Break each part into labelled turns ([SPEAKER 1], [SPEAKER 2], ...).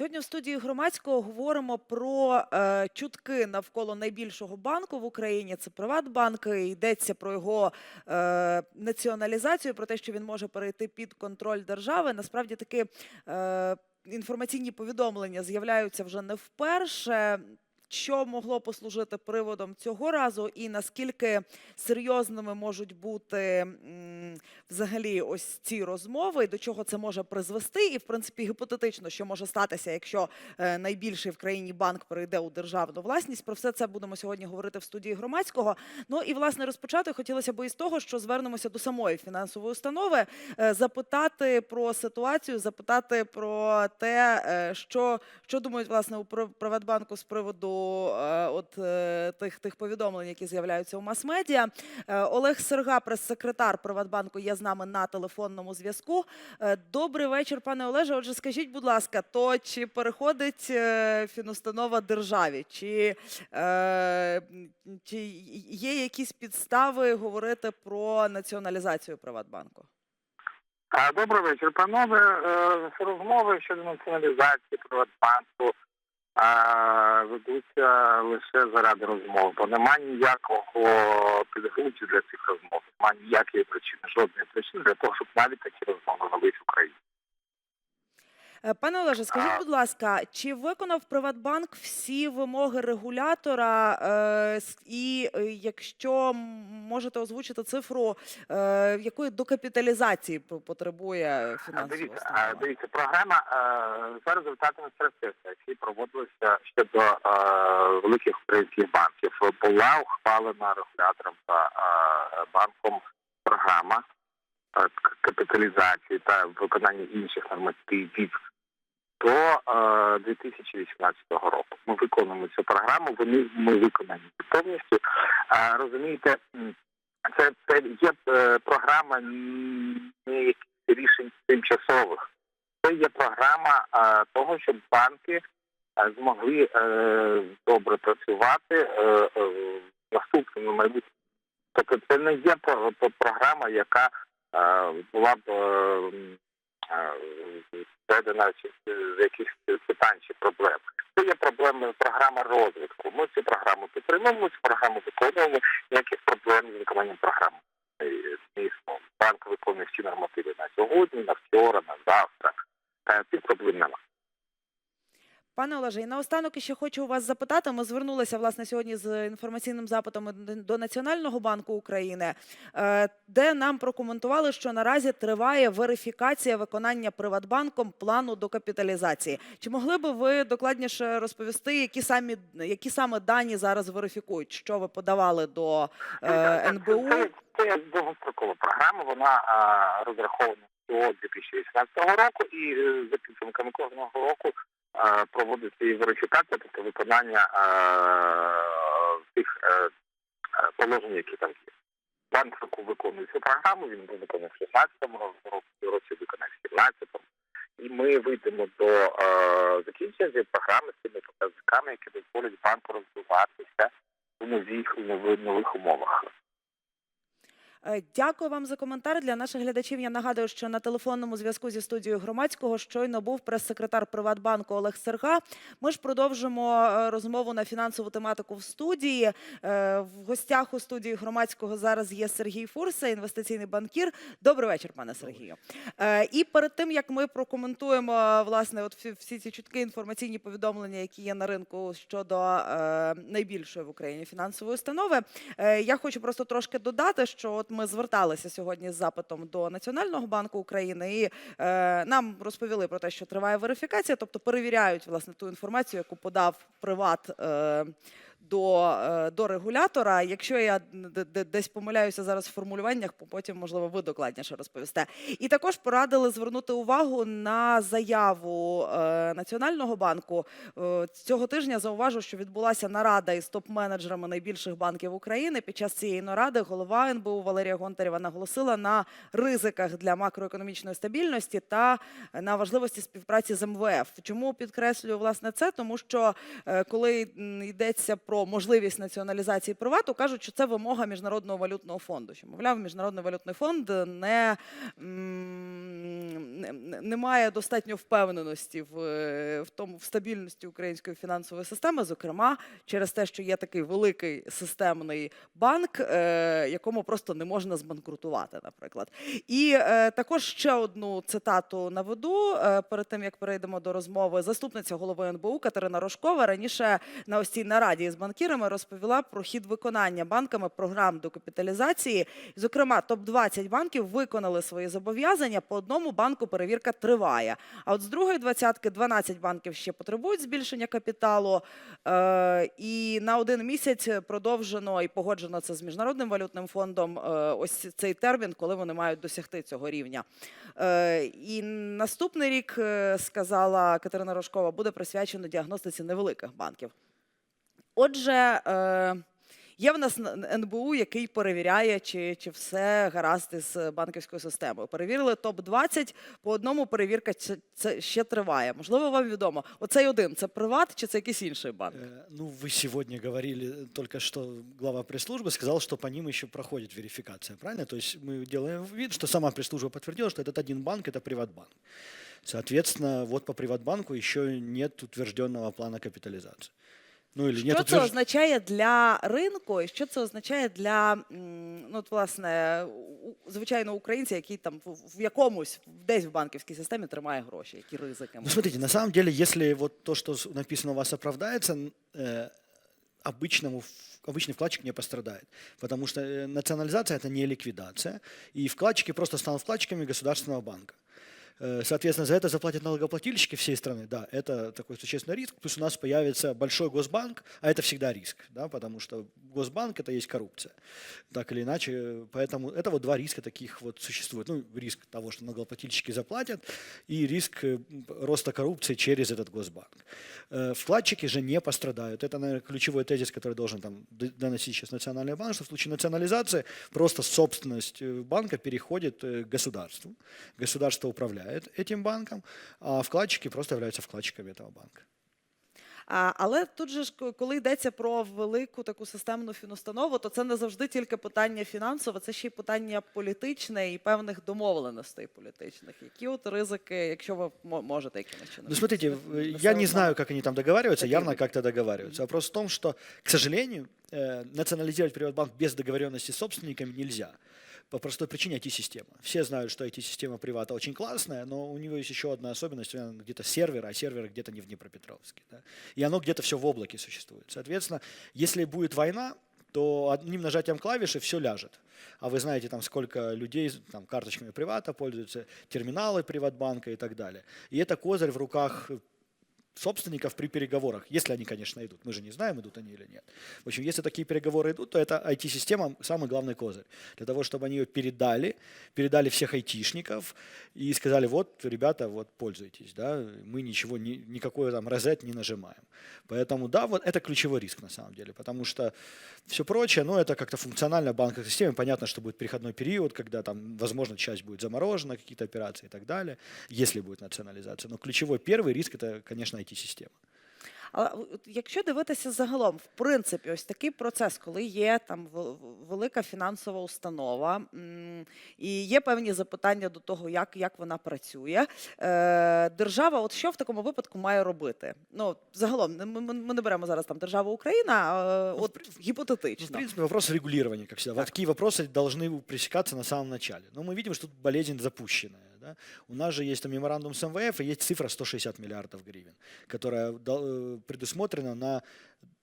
[SPEAKER 1] Сьогодні в студії громадського говоримо про е, чутки навколо найбільшого банку в Україні. Це Приватбанк. Йдеться про його е, націоналізацію, про те, що він може перейти під контроль держави. Насправді таки е, інформаційні повідомлення з'являються вже не вперше. Що могло послужити приводом цього разу, і наскільки серйозними можуть бути взагалі ось ці розмови, до чого це може призвести, і в принципі гіпотетично, що може статися, якщо е, найбільший в країні банк перейде у державну власність. Про все це будемо сьогодні говорити в студії громадського. Ну і власне розпочати хотілося б із того, що звернемося до самої фінансової установи, е, запитати про ситуацію, запитати про те, е, що, що думають власне у При- Приватбанку з приводу от е, тих тих повідомлень, які з'являються у мас-медіа. Е, Олег Серга, прес-секретар Приватбанку, є з нами на телефонному зв'язку. Е, Добрий вечір, пане Олеже. Отже, скажіть, будь ласка, то чи переходить е, фінустанова державі? Чи, е, чи є якісь підстави говорити про націоналізацію Приватбанку?
[SPEAKER 2] Добрий вечір, панове. Е, Розмови щодо націоналізації Приватбанку ведуться лише заради розмов, бо нема ніякого підґрунтя для цих розмов, нема ніякої причини, жодної причини для того, щоб навіть такі розмови велись в Україні.
[SPEAKER 1] Е, Пане Олеже, скажіть, будь ласка, чи виконав Приватбанк всі вимоги регулятора? е, І е, якщо можете озвучити цифру, якої докапіталізації потребує фінансова
[SPEAKER 2] Дивіться,
[SPEAKER 1] установа?
[SPEAKER 2] дивіться, програма за результатами стрес-тесту, які проводилися щодо великих українських банків, була ухвалена регулятором та банком програма капіталізації та виконання інших нормативів до е, 2018 року. Ми виконуємо цю програму. Вони ми виконані повністю. Розумієте, це, це є е, програма не рішень тимчасових. Це є програма е, того, щоб банки е, змогли е, добре працювати е, е, в наступному майбутньому. Тобто це не є про- про- програма, яка е, була б чи з якихось питань чи проблем. Це є проблеми, програма розвитку. Ми цю програму підтримуємо, цю програму виконуємо, ніяких проблем з виконанням програми. не існує. Банк виконує всі нормативи на сьогодні, на вчора, на завтра. Е, Цих проблем немає.
[SPEAKER 1] Пане Олеже, і наостанок ще хочу у вас запитати. Ми звернулися власне сьогодні з інформаційним запитом до Національного банку України, е, де нам прокоментували, що наразі триває верифікація виконання Приватбанком плану докапіталізації. Чи могли би ви докладніше розповісти, які самі які саме дані зараз верифікують, що ви подавали до е, НБУ?
[SPEAKER 2] Це, довгострокова програма, вона а, розрахована до 2018 року і е, за підсумками кожного року а, проводиться і верифікація, тобто виконання а, тих е, е, положень, які там є. Банк року виконує цю програму, він був виконаний в 16-му році, виконає в 17-му. І ми вийдемо до е, закінчення цієї програми з тими показниками, які дозволять банку розвиватися в нових, в нових умовах.
[SPEAKER 1] Е, Дякую вам за коментар. Для наших глядачів я нагадую, що на телефонному зв'язку зі студією громадського щойно був прес-секретар Приватбанку Олег Серга. Ми ж продовжимо е, розмову на фінансову тематику в студії. Е, В гостях у студії громадського зараз є Сергій Фурса, інвестиційний банкір. Добрий вечір, пане Сергію. І перед тим як ми прокоментуємо власне, от всі, ці чутки, інформаційні повідомлення, які є на ринку щодо найбільшої в Україні фінансової установи, Я хочу просто трошки додати, що от ми зверталися сьогодні з запитом до Національного банку України, і е, нам розповіли про те, що триває верифікація, тобто перевіряють власне ту інформацію, яку подав приват. Е, до, е, до регулятора. Якщо я десь помиляюся зараз в формулюваннях, потім, можливо, ви докладніше розповісте. І також порадили звернути увагу на заяву е, Національного банку. Е, Цього тижня зауважу, що відбулася нарада із топ-менеджерами найбільших банків України. Під час цієї наради голова НБУ Валерія Гонтарєва наголосила на ризиках для макроекономічної стабільності та на важливості співпраці з МВФ. Чому підкреслюю власне це? Тому що коли йдеться про можливість націоналізації привату, кажуть, що це вимога міжнародного валютного фонду. Що мовляв, міжнародний валютний фонд не, не, не- не має достатньо впевненості в, е, в тому в стабільності української фінансової системи, зокрема через те, що є такий великий системний банк, е, якому просто не можна збанкрутувати, наприклад. І е, також ще одну цитату наведу е, перед тим, як перейдемо до розмови. Заступниця голови НБУ Катерина Рожкова раніше на ось цій нараді з банкірами розповіла про хід виконання банками програм докапіталізації. Зокрема, топ 20 банків виконали свої зобов'язання. По одному банку перевірка триває. А от з другої двадцятки 12 банків ще потребують збільшення капіталу. Е, і на один місяць продовжено і погоджено це з міжнародним валютним фондом. е, ось цей термін, коли вони мають досягти цього рівня. Е, і наступний рік, сказала Катерина Рожкова, буде присвячено діагностиці невеликих банків. Отже, е, є в нас Н- НБУ, який перевіряє, чи, чи все гаразд із банківською системою. Перевірили топ-20, по одному перевірка це, це ще триває. Можливо, вам відомо. Оцей один це приват чи це якийсь інший банк?
[SPEAKER 3] Э, Ну, вы сегодня говорили э, только что, глава пресс-службы сказал, что по ним еще проходит верификация, правильно? То есть мы делаем вид, что сама пресс-служба подтвердила, что этот один банк – это Приватбанк. Соответственно, вот по Приватбанку еще нет утвержденного плана капитализации. Ну или нет
[SPEAKER 1] Що це
[SPEAKER 3] утвержд-
[SPEAKER 1] означає для ринку, і що це означає для м, ну, от, власне, у- звичайно, українця, який там в в якомусь десь в банківській системі тримає гроші, які ризики?
[SPEAKER 3] Ну,
[SPEAKER 1] можуть
[SPEAKER 3] смотрите, на самом деле, если вот то, что с- написано у вас оправдается, н- э, обычному, в- обычный вкладчик не пострадает. Потому что э, национализация – это не ликвидация, и вкладчики просто станут вкладчиками государственного банка. Э, Соответственно, за это заплатят налогоплательщики всей страны. Да, это такой существенный риск. Плюс у нас появится большой госбанк, а это всегда риск, да, потому что госбанк – это есть коррупция. Так или иначе, поэтому это вот два риска таких вот существует. Ну, риск того, что налогоплательщики заплатят, и риск э, роста коррупции через этот госбанк. Э, Вкладчики же не пострадают. Это, наверное, ключевой тезис, который должен там доносить сейчас Национальный банк, что в случае национализации просто собственность банка переходит государству. Государство управляет этим банком, а вкладчики просто являются вкладчиками этого банка.
[SPEAKER 1] А, але тут же ж, ко- коли йдеться про велику таку системну фінустанову, то це не завжди тільки питання фінансове, це ще й питання політичне і певних домовленостей політичних. Які от ризики, якщо ви мо- можете якимось чином?
[SPEAKER 3] Ну, смотрите,
[SPEAKER 1] на-
[SPEAKER 3] в-
[SPEAKER 1] на
[SPEAKER 3] я
[SPEAKER 1] себе
[SPEAKER 3] не знаю, как они там договариваются,
[SPEAKER 1] Такие
[SPEAKER 3] явно
[SPEAKER 1] люди.
[SPEAKER 3] как-то договариваются. Вопрос в том, что, к сожалению, э, национализировать Приватбанк без договоренности с собственниками нельзя. По простой причине IT-система. Все знают, что IT-система привата очень классная, но у него есть еще одна особенность, он где-то сервер, а сервер где-то не в Днепропетровске. Да? И оно где-то все в облаке существует. Соответственно, если будет война, то одним нажатием клавиши все ляжет. А вы знаете, там сколько людей там, карточками привата пользуются, терминалы приватбанка и так далее. И это козырь в руках собственников при переговорах, если они, конечно, идут. Мы же не знаем, идут они или нет. В общем, если такие переговоры идут, то это IT-система самый главный козырь. Для того, чтобы они ее передали, передали всех айтишников и сказали, вот, ребята, вот, пользуйтесь, да, мы ничего, ни, никакой там розет не нажимаем. Поэтому, да, вот это ключевой риск на самом деле, потому что все прочее, ну, это как-то функционально банковской системе. Понятно, что будет переходной период, когда там, возможно, часть будет заморожена, какие-то операции и так далее, если будет национализация. Но ключевой первый риск – это, конечно, IT-система.
[SPEAKER 1] Але от якщо дивитися загалом, в принципі, ось такий процес, коли є там вел- велика фінансова установа, м, і є певні запитання до того, як, як вона працює. Е, держава, от що в такому випадку має робити? Ну, загалом, ми, ми, ми не беремо зараз там державу Україна, а
[SPEAKER 3] Ну, в
[SPEAKER 1] от
[SPEAKER 3] при- Ну,
[SPEAKER 1] гіпотетично.
[SPEAKER 3] в принципе, вопрос регулирования, как всегда. Вот такие вопросы должны пресекаться на самом начале. Но мы видим, что тут болезнь запущенная. Да? У нас же есть там меморандум с МВФ, и есть цифра 160 миллиардов гривен, которая э, предусмотрена на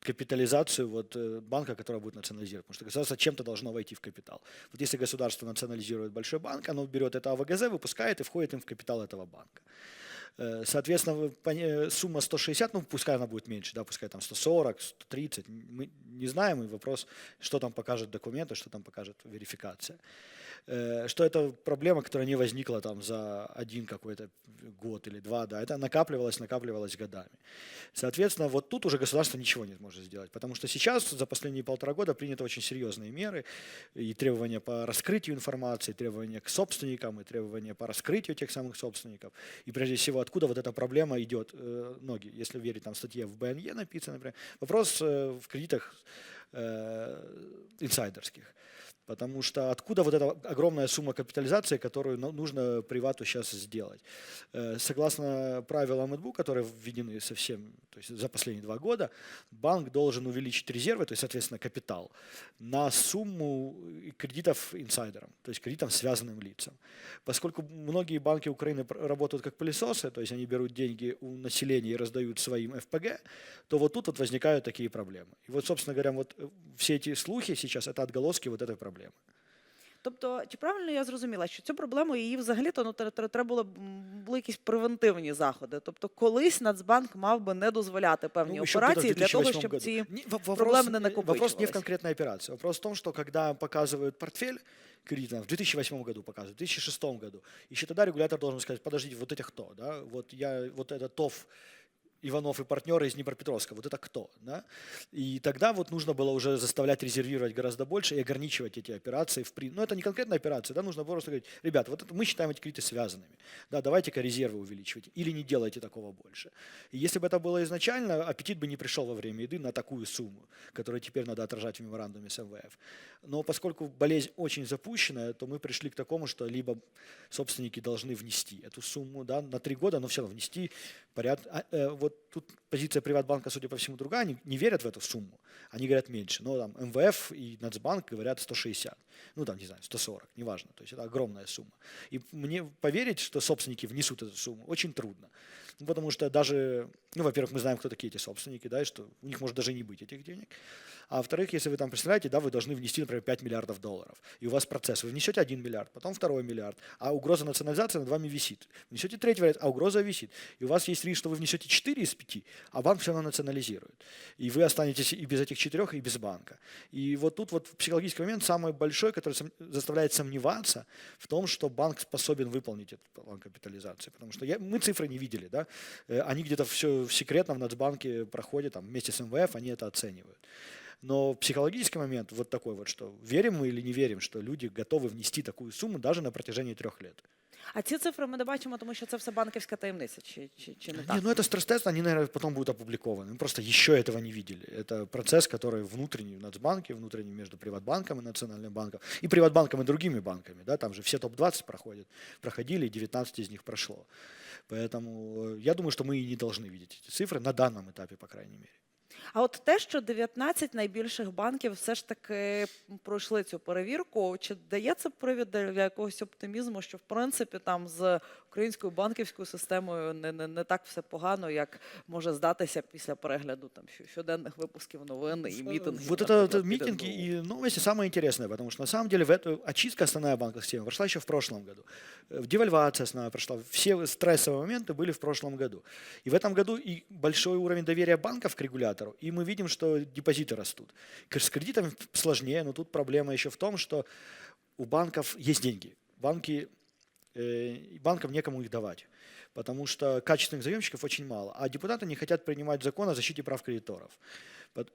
[SPEAKER 3] капитализацию вот, э, банка, который будет национализировать. Потому что государство чем-то должно войти в капитал. Вот если государство национализирует большой банк, оно берет это АВГЗ, выпускает и входит им в капитал этого банка. Э, Соответственно, пони- сумма 160, ну пускай она будет меньше, да, пускай там 140, 130, мы не знаем, и вопрос, что там покажет документы, что там покажет верификация. Э, Что это проблема, которая не возникла там за один какой-то год или два, да, это накапливалось, накапливалось годами. Соответственно, вот тут уже государство ничего не может сделать, потому что сейчас за последние полтора года приняты очень серьезные меры и требования по раскрытию информации, требования к собственникам и требования по раскрытию тех самых собственников. И прежде всего откуда вот эта проблема идет, э, ноги, если верить там статье в БНЕ написано, например. Вопрос э, в кредитах э, инсайдерских. Потому что откуда вот эта огромная сумма капитализации, которую ну, нужно привату сейчас сделать? Э, Согласно правилам МЭДБУ, которые введены совсем, то есть за последние два года, банк должен увеличить резервы, то есть, соответственно, капитал, на сумму кредитов инсайдерам, то есть кредитам связанным лицам. Поскольку многие банки Украины работают как пылесосы, то есть они берут деньги у населения и раздают своим ФПГ, то вот тут вот возникают такие проблемы. И вот, собственно говоря, вот э, все эти слухи сейчас это отголоски вот этой проблемы.
[SPEAKER 1] Тобто, чи правильно я зрозуміла, що цю проблему її взагалі-то ну, тре- тре- треба було б м, були якісь превентивні заходи. Тобто, колись Нацбанк мав би не дозволяти певні
[SPEAKER 3] Ну, еще где-то в
[SPEAKER 1] операції для того,
[SPEAKER 3] 2008
[SPEAKER 1] щоб
[SPEAKER 3] году.
[SPEAKER 1] ці
[SPEAKER 3] Не, во- вопрос,
[SPEAKER 1] проблемы не
[SPEAKER 3] э, Вопрос не
[SPEAKER 1] накопичивались.
[SPEAKER 3] в конкретной операции. Вопрос в том, что когда показывают портфель кредитов, в 2008 году показывают, в 2006 году, еще тогда регулятор должен сказать, подождите, вот эти кто? Да? Вот я, вот это ТОВ Иванов и партнеры из Днепропетровска, вот это кто? Да? И тогда вот нужно было уже заставлять резервировать гораздо больше и ограничивать эти операции. В при... Но это не конкретная операция, да, нужно просто говорить, ребята, вот это мы считаем эти кредиты связанными, да, давайте-ка резервы увеличивать или не делайте такого больше. И если бы это было изначально, аппетит бы не пришел во время еды на такую сумму, которую теперь надо отражать в меморандуме с МВФ. Но поскольку болезнь очень запущенная, то мы пришли к такому, что либо собственники должны внести эту сумму да, на три года, но все равно внести порядок. А, э, вот тут позиция Приватбанка, судя по всему, другая. Они не верят в эту сумму. Они говорят меньше. Но там МВФ и Нацбанк говорят 160. Ну, там, не знаю, 140, неважно. То есть это огромная сумма. И мне поверить, что собственники внесут эту сумму, очень трудно. Ну, потому что даже, ну, во-первых, мы знаем, кто такие эти собственники, да, и что у них может даже не быть этих денег. А во-вторых, если вы там представляете, да, вы должны внести, например, 5 миллиардов долларов, и у вас процесс, вы внесете 1 миллиард, потом второй миллиард, а угроза национализации над вами висит. Внесете третий вариант, а угроза висит. И у вас есть риск, что вы внесете 4 из 5, а банк все равно национализирует. И вы останетесь и без этих четырех, и без банка. И вот тут вот психологический момент самый большой, который заставляет сомневаться в том, что банк способен выполнить этот план капитализации. Потому что я, мы цифры не видели, да, Э, они где-то все секретно в Нацбанке проходят, там, вместе с МВФ они это оценивают. Но психологический момент вот такой вот, что верим мы или не верим, что люди готовы внести такую сумму даже на протяжении трех лет.
[SPEAKER 1] А ці цифри ми не бачимо, тому що це все банківська таємниця, чи, чи, чи не
[SPEAKER 3] Не,
[SPEAKER 1] так?
[SPEAKER 3] ну это стресс-тест, они, наверное, потом будут опубликованы. Мы просто еще этого не видели. Это процесс, который внутренний в Нацбанке, внутренний между Приватбанком и Национальным банком, и Приватбанком и другими банками. Да, там же все топ-20 проходят, проходили, и 19 из них прошло. Поэтому э, я думаю, что мы и не должны видеть эти цифры на данном этапе, по крайней мере.
[SPEAKER 1] А от те, що 19 найбільших банків все ж таки пройшли цю перевірку, чи дає це привід для якогось оптимізму, що в принципі там з українською банківською системою не, не, не так все погано, як може здатися після перегляду там щ- щоденних випусків новин і мітингів.
[SPEAKER 3] Вот это,
[SPEAKER 1] наприклад,
[SPEAKER 3] это
[SPEAKER 1] під
[SPEAKER 3] митинги
[SPEAKER 1] НБУ?
[SPEAKER 3] и новости самое интересное, потому что на самом деле в эту очистка основная банковской системы прошла еще в прошлом году. Э, Девальвация основная прошла. Все стрессовые моменты были в прошлом году. И в этом году и большой уровень доверия банков к регулятору, и мы видим, что депозиты растут. С кредитами сложнее, но тут проблема еще в том, что у банков есть деньги. Банки, э, банкам некому их давать, потому что качественных заемщиков очень мало, а депутаты не хотят принимать закон о защите прав кредиторов.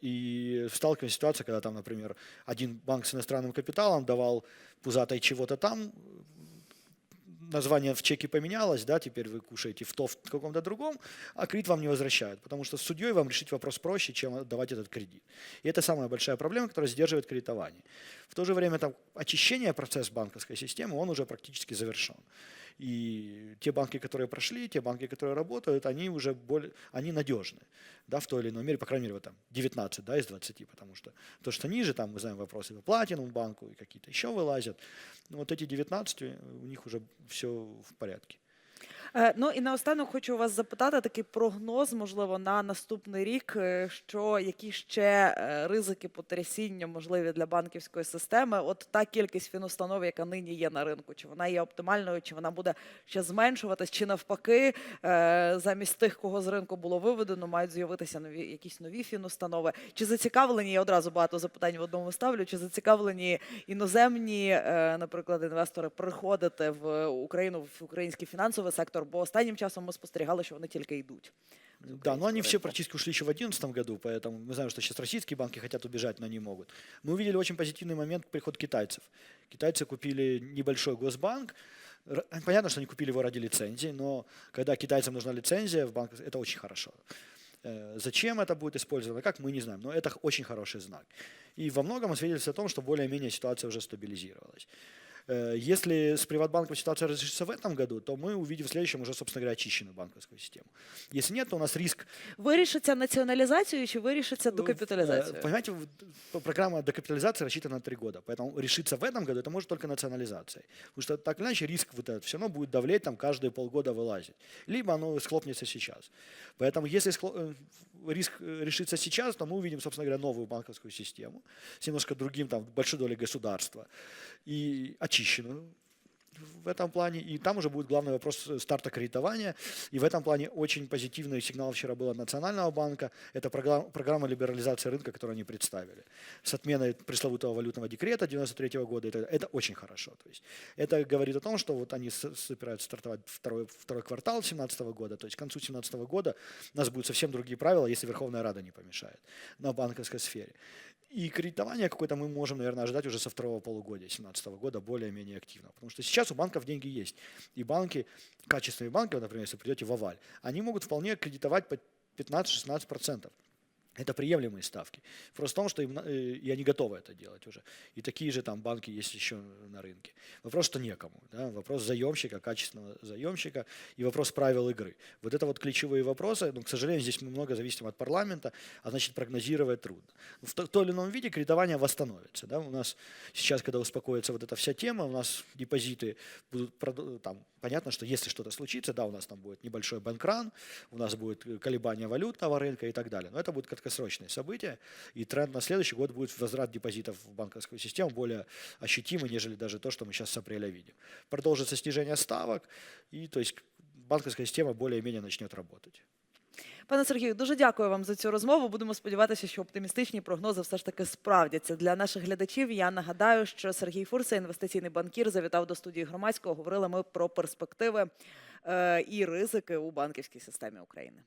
[SPEAKER 3] И сталкиваемся с ситуацией, когда там, например, один банк с иностранным капиталом давал пузатой чего-то там, название в чеке поменялось, да, теперь вы кушаете в то в каком-то другом, а кредит вам не возвращают, потому что с судьей вам решить вопрос проще, чем отдавать этот кредит. И это самая большая проблема, которая сдерживает кредитование. В то же время там очищение процесс банковской системы, он уже практически завершен. И те банки, которые прошли, те банки, которые работают, они уже более, они надежны, да, в той или иной мере, по крайней мере, вот там 19, да, из 20, потому что то, что ниже, там мы знаем вопросы по платинум банку и какие-то еще вылазят, но вот эти 19, у них уже все в порядке.
[SPEAKER 1] Е, Ну і наостанок хочу вас запитати такий прогноз, можливо, на наступний рік, е, що які ще е, ризики потрясіння можливі для банківської системи. От та кількість фінустанов, яка нині є на ринку, чи вона є оптимальною, чи вона буде ще зменшуватись, чи навпаки, замість тих, кого з ринку було виведено, мають з'явитися нові якісь нові фінустанови. Чи зацікавлені я одразу багато запитань в одному ставлю? Чи зацікавлені іноземні, наприклад, інвестори приходити в Україну в український фінансовий сектор? Бо останнім часом ми спостерігали, що вони тільки йдуть. з
[SPEAKER 3] Да, но
[SPEAKER 1] українського
[SPEAKER 3] они все
[SPEAKER 1] ринку.
[SPEAKER 3] практически ушли еще в 2011 году, поэтому мы знаем, что сейчас российские банки хотят убежать, но не могут. Мы увидели очень позитивный момент приход китайцев. Китайцы купили небольшой госбанк, Р- Понятно, что они купили его ради лицензии, но когда китайцам нужна лицензия в банках, это очень хорошо. Э, Зачем это будет использовано, как мы не знаем, но это х- очень хороший знак. И во многом свидетельствует о том, что более-менее ситуация уже стабилизировалась. Э, Если с Приватбанком ситуация разрешится в этом году, то мы увидим в следующем уже, собственно говоря, очищенную банковскую систему. Если нет, то у нас риск
[SPEAKER 1] Вирішиться націоналізацією чи вирішиться
[SPEAKER 3] Э,
[SPEAKER 1] докапіталізацією?
[SPEAKER 3] Понимаете, в- п- программа декапитализации рассчитана на три года, поэтому решиться в этом году это может только национализацией. Потому что так или иначе риск вот этот все равно будет давлеть, там каждые полгода вылазить. Либо оно схлопнется сейчас. Поэтому если схло- э, риск э, решится сейчас, то мы увидим, собственно говоря, новую банковскую систему с немножко другим, там, большой долей государства и очищенную в этом плане. И там уже будет главный вопрос старта кредитования. И в этом плане очень позитивный сигнал вчера был от Национального банка. Это программа, программа либерализации рынка, которую они представили. С отменой пресловутого валютного декрета 93 года. Это, это очень хорошо. То есть это говорит о том, что вот они собираются стартовать второй, второй квартал 2017 года. То есть к концу 2017 года у нас будут совсем другие правила, если Верховная Рада не помешает на банковской сфере. И кредитование какое-то мы можем, наверное, ожидать уже со второго полугодия 2017 года более-менее активно. Потому что сейчас у банков деньги есть. И банки, качественные банки, например, если придете в Аваль, они могут вполне кредитовать по 15-16%. Это приемлемые ставки. Просто в том, что им, э, и они готовы это делать уже. И такие же там банки есть еще на рынке. Вопрос, что некому. Да? Вопрос заемщика, качественного заемщика и вопрос правил игры. Вот это вот ключевые вопросы. Но, к сожалению, здесь мы много зависим от парламента, а значит прогнозировать трудно. В то- том или ином виде кредитование восстановится. Да? У нас сейчас, когда успокоится вот эта вся тема, у нас депозиты будут, там, понятно, что если что-то случится, да, у нас там будет небольшой банкран, у нас будет э, колебание валютного рынка и так далее. Но это будут краткосрочные события, и тренд на следующий год будет возврат депозитов в банковскую систему более ощутимый, нежели даже то, что мы сейчас с апреля видим. Продолжится снижение ставок, и то есть банковская система более-менее начнет работать.
[SPEAKER 1] Пане Сергію, дуже дякую вам за цю розмову. Будемо сподіватися, що оптимістичні прогнози все ж таки справдяться. Для наших глядачів я нагадаю, що Сергій Фурса, інвестиційний банкір, завітав до студії громадського. Говорили ми про перспективи е, і ризики у банківській системі України.